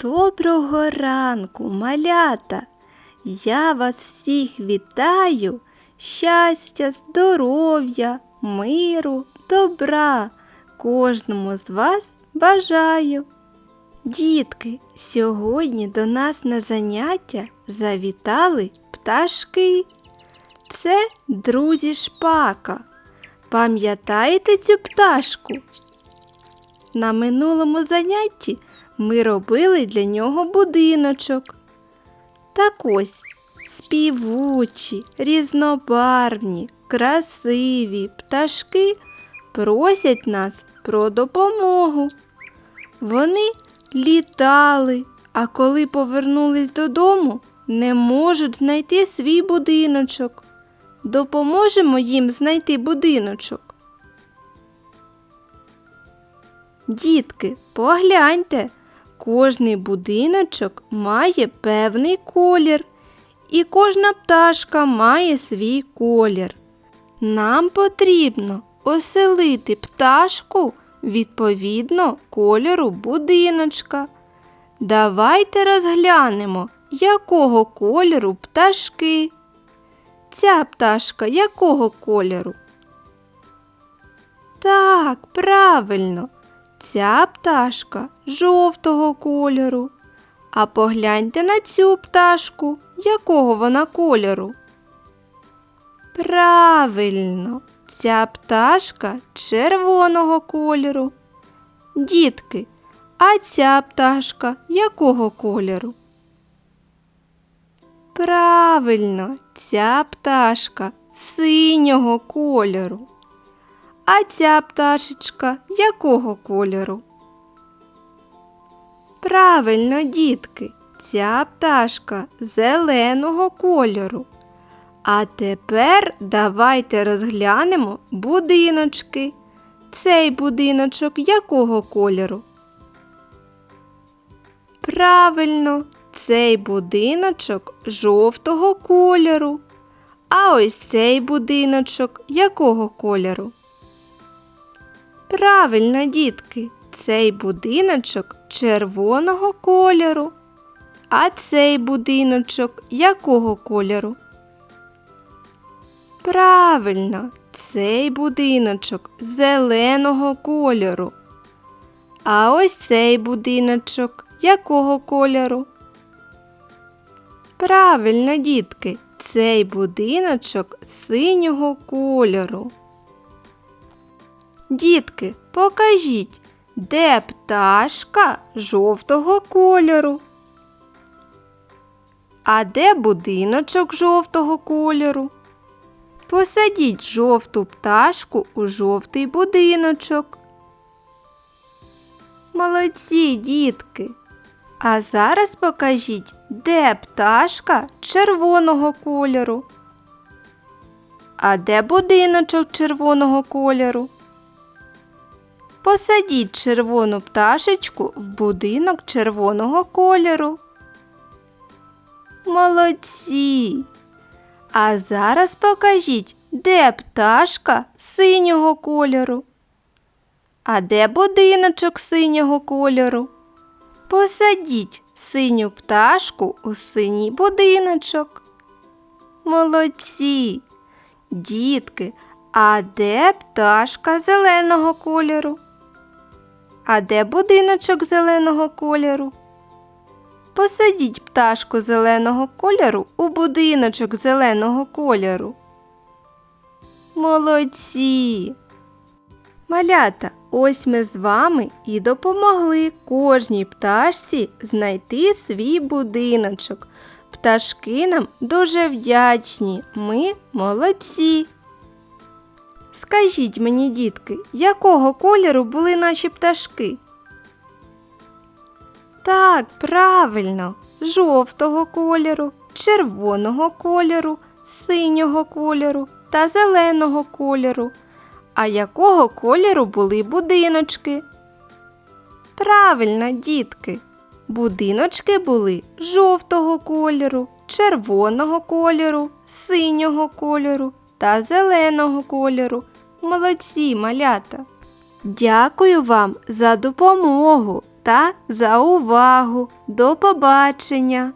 Доброго ранку, малята! Я вас всіх вітаю, щастя, здоров'я, миру, добра кожному з вас бажаю. Дітки, сьогодні до нас на заняття завітали пташки. Це друзі шпака. Пам'ятаєте цю пташку? На минулому занятті ми робили для нього будиночок. Так ось співучі, різнобарвні, красиві пташки просять нас про допомогу. Вони літали, а коли повернулись додому, не можуть знайти свій будиночок. Допоможемо їм знайти будиночок. Дітки, погляньте, кожний будиночок має певний колір, і кожна пташка має свій колір. Нам потрібно оселити пташку відповідно кольору будиночка. Давайте розглянемо, якого кольору пташки. Ця пташка якого кольору? Так, правильно. Ця пташка жовтого кольору. А погляньте на цю пташку, якого вона кольору. Правильно, ця пташка червоного кольору. Дітки, а ця пташка якого кольору? Правильно, ця пташка синього кольору. А ця пташечка якого кольору? Правильно, дітки, ця пташка зеленого кольору. А тепер давайте розглянемо будиночки. Цей будиночок якого кольору? Правильно, цей будиночок жовтого кольору. А ось цей будиночок якого кольору? Правильно, дітки, цей будиночок червоного кольору. А цей будиночок якого кольору? Правильно, цей будиночок зеленого кольору. А ось цей будиночок якого кольору? Правильно, дітки, цей будиночок синього кольору. Дітки, покажіть, де пташка жовтого кольору? А де будиночок жовтого кольору? Посадіть жовту пташку у жовтий будиночок. Молодці, дітки. А зараз покажіть, де пташка червоного кольору. А де будиночок червоного кольору? Посадіть червону пташечку в будинок червоного кольору. Молодці. А зараз покажіть, де пташка синього кольору. А де будиночок синього кольору? Посадіть синю пташку у синій будиночок. Молодці. Дітки, а де пташка зеленого кольору? А де будиночок зеленого кольору? Посадіть пташку зеленого кольору у будиночок зеленого кольору. Молодці. Малята, ось ми з вами і допомогли кожній пташці знайти свій будиночок. Пташки нам дуже вдячні. Ми молодці. Скажіть мені, дітки, якого кольору були наші пташки? Так, правильно, жовтого кольору, червоного кольору, синього кольору та зеленого кольору. А якого кольору були будиночки? Правильно, дітки. Будиночки були жовтого кольору, червоного кольору, синього кольору та зеленого кольору. Молодці малята! Дякую вам за допомогу та за увагу. До побачення!